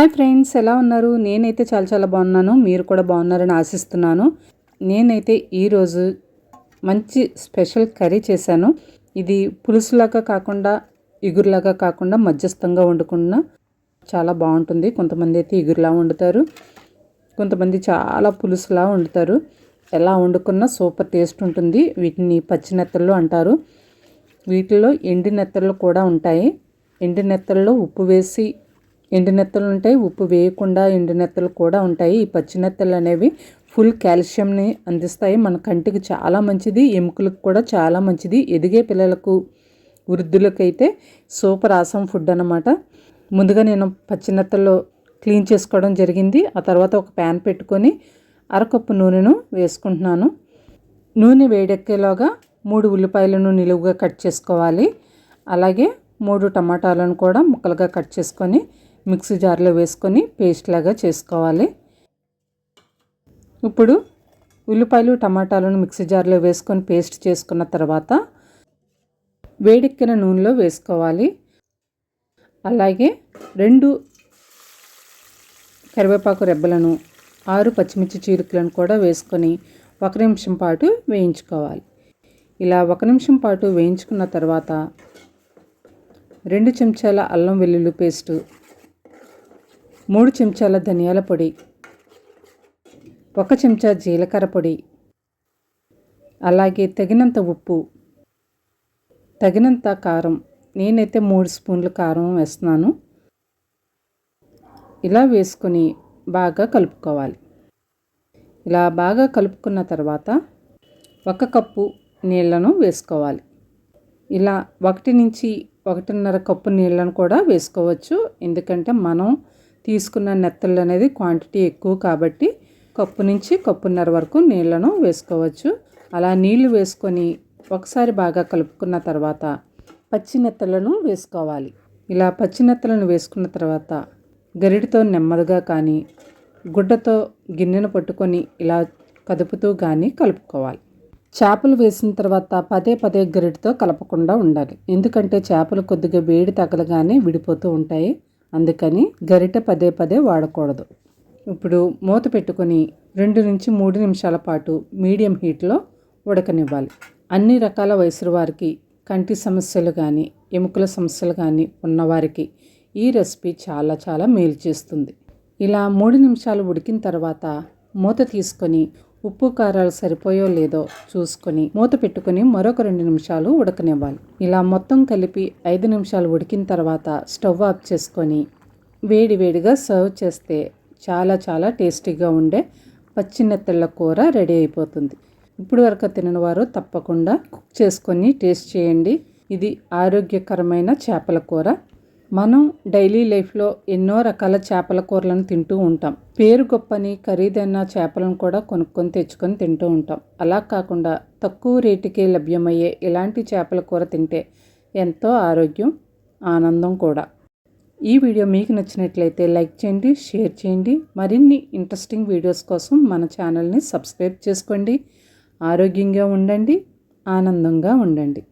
Hi friends ఎలా ఉన్నారు? నేనైతే చాలా చాలా బాగున్నాను. మీరు కూడా బాగున్నారని ఆశిస్తున్నాను. నేనైతే ఈరోజు మంచి స్పెషల్ కర్రీ చేశాను. ఇది పులుసులాగా కాకుండా ఇగురులాగా కాకుండా మధ్యస్థంగా వండుకున్న చాలా బాగుంటుంది. కొంతమంది అయితే ఇగురులా వండుతారు. కొంతమంది చాలా పులుసులా వండుతారు. ఎలా వండుకున్నా సూపర్ టేస్ట్ ఉంటుంది. వీటిని పచ్చినెత్తళ్ళు అంటారు. వీటిలో ఎండి నెత్తళ్ళు కూడా ఉంటాయి. ఎండి నెత్తల్లో ఉప్పు వేసి ఎండు నెత్తలు ఉంటాయి ఉప్పు వేయకుండా ఎండు నెత్తలు కూడా ఉంటాయి. ఈ పచ్చి నెత్తలు అనేవి ఫుల్ కాల్షియంని అందిస్తాయి. మన కంటికి చాలా మంచిది ఎముకలకు కూడా చాలా మంచిది. ఎదిగే పిల్లలకు వృద్ధులకైతే సూపర్ ఆసం ఫుడ్ అనమాట ముందుగా నేను పచ్చినెత్తలు క్లీన్ చేసుకోవడం జరిగింది. ఆ తర్వాత ఒక ప్యాన్ పెట్టుకొని అరకప్పు నూనెను వేసుకుంటున్నాను. నూనె వేడెక్కేలోగా మూడు ఉల్లిపాయలను నిలువుగా కట్ చేసుకోవాలి. అలాగే మూడు టమాటాలను కూడా ముక్కలుగా కట్ చేసుకొని మిక్సీ జార్లో వేసుకొని పేస్ట్ లాగా చేసుకోవాలి. ఇప్పుడు ఉల్లిపాయలు టమాటాలను మిక్సీ జార్లో వేసుకొని పేస్ట్ చేసుకున్న తర్వాత వేడెక్కిన నూనెలో వేసుకోవాలి. అలాగే రెండు కరివేపాకు రెబ్బలను ఆరు పచ్చిమిర్చి చీరుకులను కూడా వేసుకొని ఒక నిమిషం పాటు వేయించుకోవాలి. ఇలా ఒక నిమిషం పాటు వేయించుకున్న తర్వాత రెండు చెంచాల అల్లం వెల్లుల్లి పేస్టు మూడు చెంచాల ధనియాల పొడి ఒక చెంచా జీలకర్ర పొడి అలాగే తగినంత ఉప్పు తగినంత కారం. నేనైతే మూడు స్పూన్లు కారం వేస్తున్నాను. ఇలా వేసుకొని బాగా కలుపుకోవాలి. ఇలా బాగా కలుపుకున్న తర్వాత ఒక కప్పు నీళ్ళను వేసుకోవాలి. ఇలా ఒకటి నుంచి ఒకటిన్నర కప్పు నీళ్ళను కూడా వేసుకోవచ్చు. ఎందుకంటే మనం తీసుకున్న నెత్తళ్ళు అనేది క్వాంటిటీ ఎక్కువ కాబట్టి కప్పు నుంచి కప్పున్నర వరకు నీళ్ళను వేసుకోవచ్చు. అలా నీళ్ళు వేసుకొని ఒకసారి బాగా కలుపుకున్న తర్వాత పచ్చి నెత్తలను వేసుకోవాలి. ఇలా పచ్చి నెత్తలను వేసుకున్న తర్వాత గరిటితో నెమ్మదిగా కానీ గుడ్డతో గిన్నెను పట్టుకొని ఇలా కదుపుతూ కానీ కలుపుకోవాలి. చేపలు వేసిన తర్వాత పదే పదే గరిటితో కలపకుండా ఉండాలి. ఎందుకంటే చేపలు కొద్దిగా వేడి తగలగానే విడిపోతూ ఉంటాయి. అందుకని గరిట పదే పదే వాడకూడదు. ఇప్పుడు మూత పెట్టుకొని రెండు నుంచి మూడు నిమిషాల పాటు మీడియం హీట్లో ఉడకనివ్వాలి. అన్ని రకాల వయసు వారికి కంటి సమస్యలు కానీ ఎముకల సమస్యలు కానీ ఉన్నవారికి ఈ రెసిపీ చాలా చాలా మేలు చేస్తుంది. ఇలా మూడు నిమిషాలు ఉడికిన తర్వాత మూత తీసుకొని ఉప్పు కారాలు సరిపోయో లేదో చూసుకొని మూత పెట్టుకొని మరొక రెండు నిమిషాలు ఉడకనివ్వాలి. ఇలా మొత్తం కలిపి ఐదు నిమిషాలు ఉడికిన తర్వాత స్టవ్ ఆఫ్ చేసుకొని వేడి వేడిగా సర్వ్ చేస్తే చాలా చాలా టేస్టీగా ఉండే పచ్చినెత్తళ్ళ కూర రెడీ అయిపోతుంది. ఇప్పుడు వరకు తినని వారు తప్పకుండా కుక్ చేసుకొని టేస్ట్ చేయండి. ఇది ఆరోగ్యకరమైన చేపల కూర. మనం డైలీ లైఫ్లో ఎన్నో రకాల చేపల కూరలను తింటూ ఉంటాం. పేరు గొప్పని ఖరీదైన చేపలను కూడా కొనుక్కొని తెచ్చుకొని తింటూ ఉంటాం. అలా కాకుండా తక్కువ రేటుకే లభ్యమయ్యే ఇలాంటి చేపల కూర తింటే ఎంతో ఆరోగ్యం ఆనందం కూడా. ఈ వీడియో మీకు నచ్చినట్లయితే లైక్ చేయండి షేర్ చేయండి. మరిన్ని ఇంట్రెస్టింగ్ వీడియోస్ కోసం మన ఛానల్ని సబ్స్క్రైబ్ చేసుకోండి. ఆరోగ్యంగా ఉండండి ఆనందంగా ఉండండి.